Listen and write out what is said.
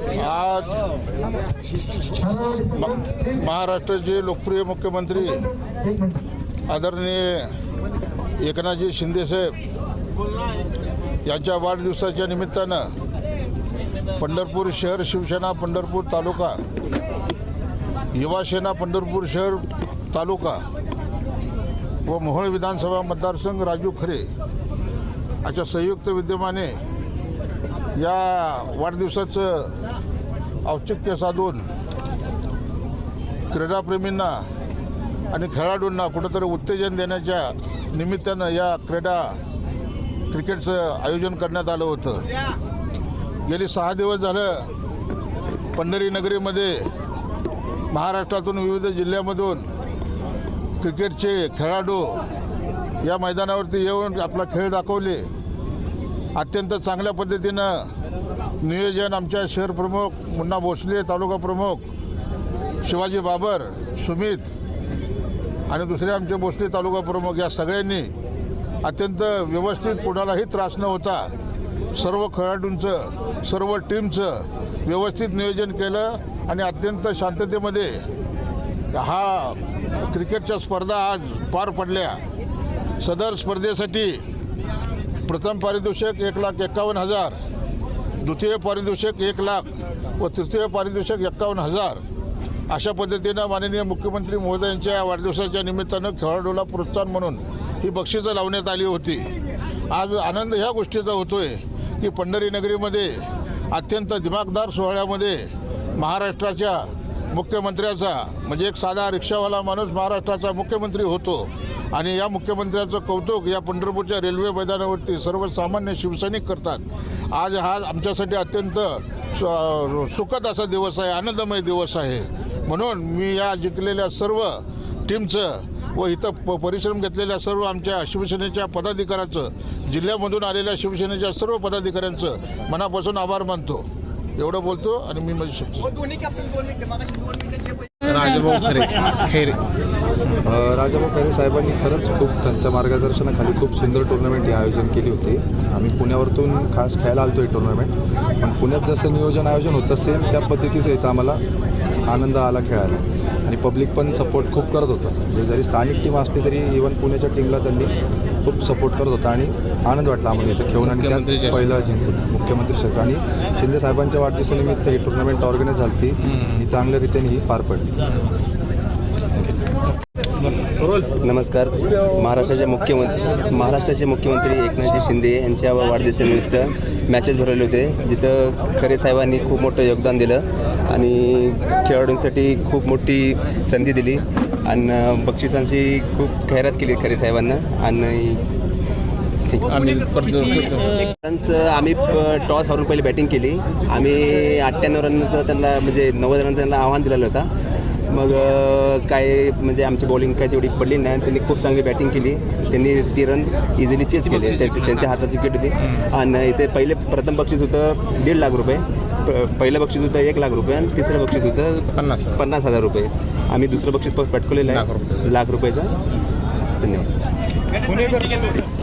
आज म- महाराष्ट्राचे लोकप्रिय मुख्यमंत्री आदरणीय एकनाथजी शिंदेसाहेब यांच्या वाढदिवसाच्या निमित्तानं पंढरपूर शहर शिवसेना पंढरपूर तालुका युवासेना पंढरपूर शहर तालुका व मोहोळ विधानसभा मतदारसंघ राजू खरे याच्या संयुक्त विद्यमाने या वाढदिवसाचं औचित्य साधून क्रीडाप्रेमींना आणि खेळाडूंना कुठंतरी उत्तेजन देण्याच्या निमित्तानं या क्रीडा क्रिकेटचं आयोजन करण्यात आलं होतं. गेली सहा दिवस झालं पंढरी नगरीमध्ये महाराष्ट्रातून विविध जिल्ह्यामधून क्रिकेटचे खेळाडू या मैदानावरती येऊन आपला खेळ दाखवले. अत्यंत चांगल्या पद्धतीनं नियोजन आमच्या शहर प्रमुख मुन्ना भोसले तालुका प्रमुख शिवाजी बाबर सुमित आणि दुसरे आमचे भोसले तालुका प्रमुख या सगळ्यांनी अत्यंत व्यवस्थित कोणालाही त्रास न होता सर्व खेळाडूंचं सर्व टीमचं व्यवस्थित नियोजन केलं आणि अत्यंत शांततेमध्ये हा क्रिकेटच्या स्पर्धा आज पार पडल्या. सदर स्पर्धेसाठी प्रथम पारितोषिक एक लाख एक्कावन्न हजार. द्वितीय पारितोषिक एक लाख व तृतीय पारितोषिक एक्कावन्न हजार. अशा पद्धतीनं माननीय मुख्यमंत्री महोदयांच्या या वाढदिवसाच्या निमित्तानं खेळाडूला प्रोत्साहन म्हणून ही बक्षिसं लावण्यात आली होती. आज आनंद ह्या गोष्टीचा होतोय की पंढरी नगरीमध्ये अत्यंत दिमागदार सोहळ्यामध्ये महाराष्ट्राच्या मुख्यमंत्र्याचा म्हणजे एक साधा रिक्षावाला माणूस महाराष्ट्राचा मुख्यमंत्री होतो. आणि या मुख्यमंत्र्याचं कौतुक या पंढरपूरच्या रेल्वे मैदानावरती सर्वसामान्य शिवसैनिक करतात. आज हा आमच्यासाठी अत्यंत सुखद असा दिवस आहे आनंदमय दिवस आहे. म्हणून मी या जिंकलेल्या सर्व टीमचं व इथं प परिश्रम घेतलेल्या सर्व आमच्या शिवसेनेच्या पदाधिकाऱ्याचं जिल्ह्यामधून आलेल्या शिवसेनेच्या सर्व पदाधिकाऱ्यांचं मनापासून आभार मानतो. एवढं बोलतो आणि मी माझी राजभाऊ खरे. खैरे. राजाभाऊ खरे साहेबांनी खरंच खूप त्यांच्या मार्गदर्शनाखाली खूप सुंदर टुर्नामेंट हे आयोजन केली होती. आम्ही पुण्यावरतून खास खेळायला आलतो ही टुर्नामेंट पण पुण्यात जसं नियोजन आयोजन होतं सेम त्या पद्धतीचं इथं आम्हाला आनंद आला खेळायला. आणि पब्लिक पण सपोर्ट खूप करत होतं. म्हणजे जरी स्थानिक टीम असली तरी इवन पुण्याच्या टीमला त्यांनी खूप सपोर्ट करत होता आणि आनंद वाटला आम्हाला इथं खेळून. आणि त्यात. पहिलं जिंकून मुख्यमंत्री क्षेत्र. आणि शिंदे साहेबांच्या वाढदिवसानिमित्त ही टुर्नामेंट ऑर्गनाईज झाली ती ही चांगल्या रीतीने ही पार पडली. नमस्कार. महाराष्ट्राचे मुख्यमंत्री महाराष्ट्राचे मुख्यमंत्री एकनाथजी शिंदे यांच्या वाढदिवसानिमित्त मॅचेस भरवले होते. जिथं खरे साहेबांनी खूप मोठं योगदान दिलं आणि खेळाडूंसाठी खूप मोठी संधी दिली. आणि बक्षिसांची खूप खैरात केली खरे साहेबांना. आणि आम्ही टॉस हारून पहिले बॅटिंग केली. आम्ही अठ्ठ्याण्णव रनचं त्यांना म्हणजे नव्वद रनचं त्यांना आव्हान दिलेलं होता. मग काय म्हणजे आमची बॉलिंग काय तेवढी पडली नाही. आणि त्यांनी खूप चांगली बॅटिंग केली. त्यांनी ती रन इझिली चेस केले. त्यांच्या त्यांच्या हातात विकेट होती. आणि इथे पहिले प्रथम बक्षीस होतं दीड लाख रुपये. प- पहिलं बक्षीस होतं एक लाख रुपये. आणि तिसरं बक्षीस होतं पन्नास. पन्नास हजार रुपये. आम्ही दुसरं बक्षीस पटकवलेलं लाख आहे रुपये. लाख रुपयेचं. धन्यवाद.